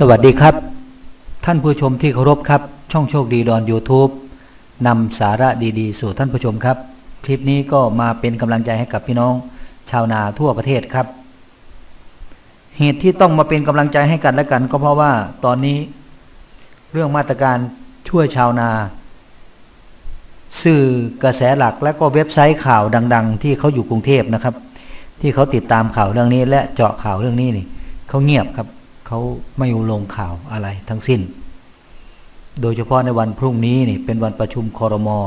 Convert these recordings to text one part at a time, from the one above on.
สวัสดีครับ ท่านผู้ชมที่เคารพครับ ช่องโชคดีดอน YouTube นำสาระดีๆ สู่ท่านผู้ชมครับ คลิปนี้ก็มาเป็นกำลังใจให้กับพี่น้อง ชาวนาทั่วประเทศครับ เหตุที่ต้องมาเป็นกำลังใจให้กันและกัน ก็เพราะว่าตอนนี้เรื่องมาตรการช่วยชาวนา สื่อกระแสหลักและก็เว็บไซต์ข่าวดัง ๆ ที่เขาอยู่กรุงเทพนะครับ ที่เขาติดตามข่าวเรื่องนี้และเจาะข่าวเรื่องนี้นี่เขาเงียบครับ เขาไม่ลงข่าวอะไรทั้งสิ้น โดยเฉพาะในวันพรุ่งนี้นี่เป็นวันประชุมคอรมอ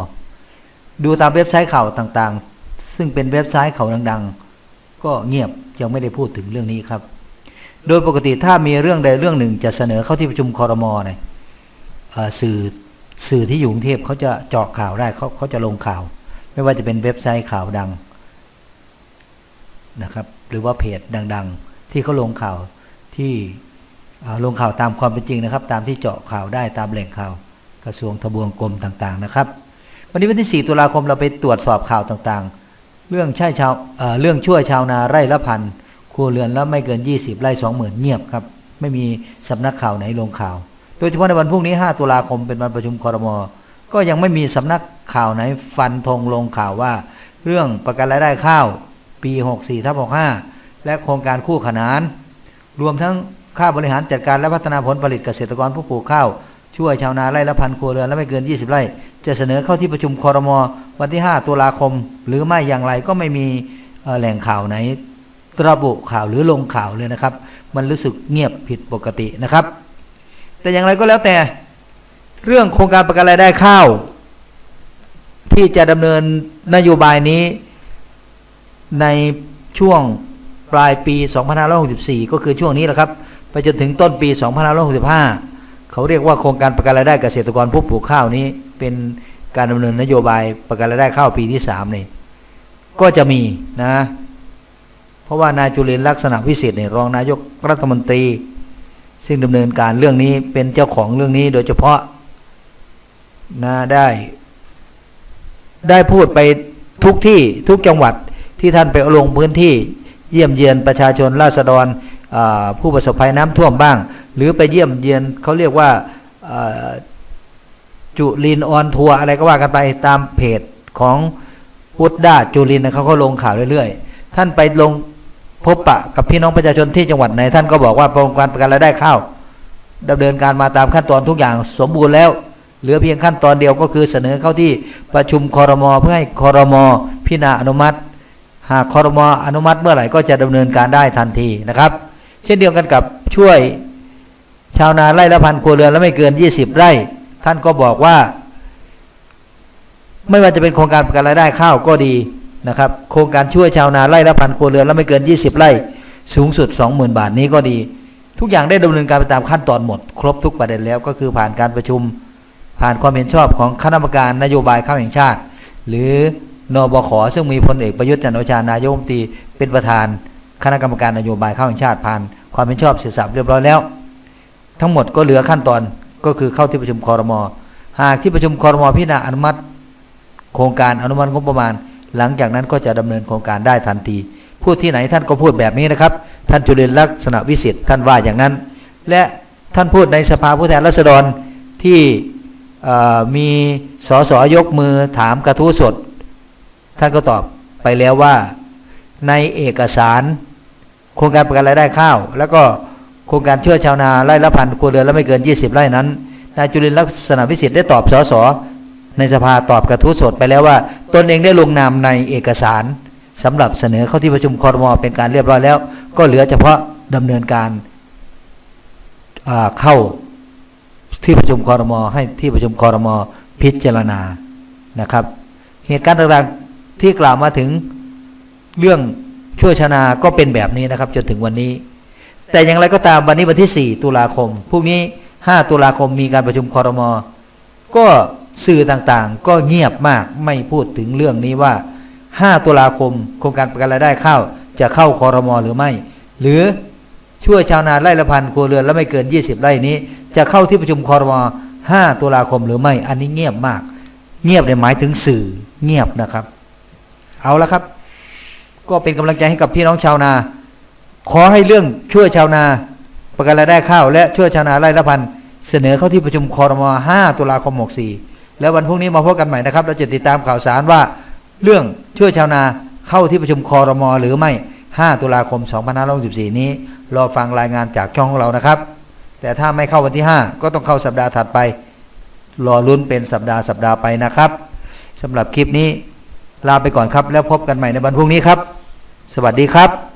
ดูตามเว็บไซต์ข่าวต่างๆ ซึ่งเป็นเว็บไซต์ข่าวดัง ๆ ก็เงียบยังไม่ได้พูดถึงเรื่องนี้ครับ โดยปกติถ้ามีเรื่องใดเรื่องหนึ่งจะเสนอเข้าที่ประชุมคอรมอเนี่ยสื่อสื่อที่อยู่กรุงเทพเขาจะเจาะข่าวได้เขาเขาจะลงข่าว ไม่ว่าจะเป็นเว็บไซต์ข่าวดังนะครับ หรือว่าเพจดัง ๆ ที่เขาลงข่าวที่ ลงข่าวตามความเป็นจริงนะครับ ตามที่เจาะข่าวได้ตามแหล่งข่าวกระทรวงทบวงกรมต่างๆนะครับ วันนี้วันที่ 4 ตุลาคมเราไปตรวจสอบข่าวต่างๆ เรื่องใช่ชาวเเรื่องช่วยชาวนาไร่ละพันครัวเรือนละไม่เกิน 20 ไร่20,000เงียบครับไม่มีสำนักข่าวไหนลงข่าว โดยเฉพาะในวันพรุ่งนี้ 5 ตุลาคมเป็นวันประชุมคอรมอก็ยังไม่มีสำนักข่าวไหนฟันธงลงข่าวว่า เรื่องประกันรายได้ข้าวปี 64ทับ65 และโครงการคู่ขนาน รวมทั้ง ค่าบริหารจัดการและพัฒนาผลผลิตเกษตรกรผู้ปลูกข้าว ช่วยชาวนาไร่ละพันครัวเรือนและไม่เกิน 20 ไร่ จะเสนอเข้าที่ประชุมคอรมอวันที่ 5 ตุลาคม หรือไม่อย่างไรก็ไม่มีแหล่งข่าวไหนระบุข่าวหรือลงข่าวเลยนะครับ มันรู้สึกเงียบผิดปกตินะครับ แต่อย่างไรก็แล้วแต่เรื่องโครงการประกันรายได้ข้าว ที่จะดำเนินนโยบายนี้ในช่วงปลายปี 2564 ก็คือช่วงนี้แหละครับ ไปจนถึงต้นปี 2565 เขาเรียกว่าโครงการประกันรายได้เกษตรกรผู้ปลูกข้าวนี้ เป็นการดำเนินนโยบายประกันรายได้ข้าวปีที่3นี่ก็จะมีนะ เพราะว่านายจุลินลักษณะวิสิทธิ์เนี่ยรองนายกรัฐมนตรี ซึ่งดำเนินการเรื่องนี้เป็นเจ้าของเรื่องนี้โดยเฉพาะนะได้ ได้พูดไปทุกที่ทุกจังหวัดที่ท่านไปลงพื้นที่เยี่ยมเยียนประชาชนราษฎร ผู้ประสบภัยน้ำท่วมบ้าง หรือไปเยี่ยมเยียนเขาเรียกว่าจุลินออนทัวร์อะไรก็ว่ากันไปตามเพจของพุทธดาจุลินนะเขาก็ลงข่าวเรื่อยๆ ท่านไปลงพบปะกับพี่น้องประชาชนที่จังหวัดไหนท่านก็บอกว่าโครงการประกันรายได้ข้าวดำเนินการมาตามขั้นตอนทุกอย่างสมบูรณ์แล้ว เหลือเพียงขั้นตอนเดียวก็คือเสนอเข้าที่ประชุมคอรมอเพื่อให้คอรมอพิจารณาอนุมัติ หากคอรมออนุมัติเมื่อไหร่ก็จะดำเนินการได้ทันทีนะครับ เช่นเดียวกันกับช่วยชาวนาไร่ละพันครัวเรือนและไม่เกิน 20 ไร่ ท่านก็บอกว่า ไม่ว่าจะเป็นโครงการประกันรายได้ข้าวก็ดีนะครับ โครงการช่วยชาวนาไร่ละพันครัวเรือนและไม่เกิน 20 ไร่ สูงสุด 20,000 บาทนี้ก็ดี ทุกอย่างได้ดำเนินการไปตามขั้นตอนหมด ครบทุกประเด็นแล้วก็คือผ่านการประชุม ผ่านความเห็นชอบของคณะกรรมการนโยบายข้าวแห่งชาติ หรือนบขซึ่งมีพลเอกประยุทธ์จันโอชานายกรัฐมนตรีเป็นประธาน คณะกรรมการนโยบายข้าวแห่งชาติผ่านความเห็นชอบเสร็จสับเรียบร้อยแล้ว ทั้งหมดก็เหลือขั้นตอนก็คือเข้าที่ประชุมคอรมอหากที่ประชุมคอรมอพิจารณาอนุมัติ โครงการอนุมัติงบประมาณ หลังจากนั้นก็จะดำเนินโครงการได้ทันที พูดที่ไหนท่านก็พูดแบบนี้นะครับ ท่านจุลินร์ลักษณะวิสิทธิ์ท่านว่าอย่างนั้น และท่านพูดในสภาผู้แทนราษฎรที่มีสสยกมือถามกระทู้สด ท่านก็ตอบไปแล้วว่าในเอกสาร โครงการประกันรายได้ข้าว แล้วก็โครงการช่วยชาวนาไร่ละพันครัวเรือนและไม่เกิน 20 ไร่นั้นนายจุลินลักษณะวิสิทธิ์ได้ตอบสสในสภาตอบกระทู้สดไปแล้วว่า ตนเองได้ลงนามในเอกสารสำหรับเสนอเข้าที่ประชุมคอรมอเป็นการเรียบร้อยแล้ว ก็เหลือเฉพาะดำเนินการาเข้าที่ประชุมคอรมอให้ที่ประชุมคอรมอพิจารณานะครับ เหตุการณ์ต่างๆที่กล่าวมาถึงเรื่อง ช่วยชนาก็เป็นแบบนี้นะครับ จนถึงวันนี้ แต่อย่างไรก็ตามวันนี้วันที่ 4 ตุลาคมพรุ่งนี้ 5 ตุลาคมมีการประชุมคอรมอก็สื่อต่างๆ ก็เงียบมากไม่พูดถึงเรื่องนี้ว่า 5 ตุลาคมโครงการประกันรายได้ข้าวจะเข้าคอรมอหรือไม่ หรือช่วยชาวนาไร่ละพันครัวเรือนและไม่เกิน 20 ไร่นี้ จะเข้าที่ประชุมคอรมอ5ตุลาคมหรือไม่ อันนี้เงียบมาก เงียบในหมายถึงสื่อเงียบนะครับ เอาละครับ ก็เป็นกำลังใจให้กับพี่น้องชาวนา ขอให้เรื่องช่วยชาวนา ประกันรายได้ข้าวและช่วยชาวนาไร่ละพันเสนอเข้าที่ประชุมคอรม5ตุลาคม64แล้ววันพรุ่งนี้มาพบกันใหม่นะครับ เราจะติดตามข่าวสารว่า เรื่องช่วยชาวนาเข้าที่ประชุมคอรมหรือไม่ 5 ตุลาคม2564นี้รอฟังรายงานจากช่องของเรานะครับ แต่ถ้าไม่เข้าวันที่ 5 ก็ต้องเข้าสัปดาห์ถัดไป รอลุ้นเป็นสัปดาห์สัปดาห์ไปนะครับสำหรับคลิปนี้ลาไปก่อนครับ แล้วพบกันใหม่ในวันพรุ่งนี้ครับ สวัสดีครับ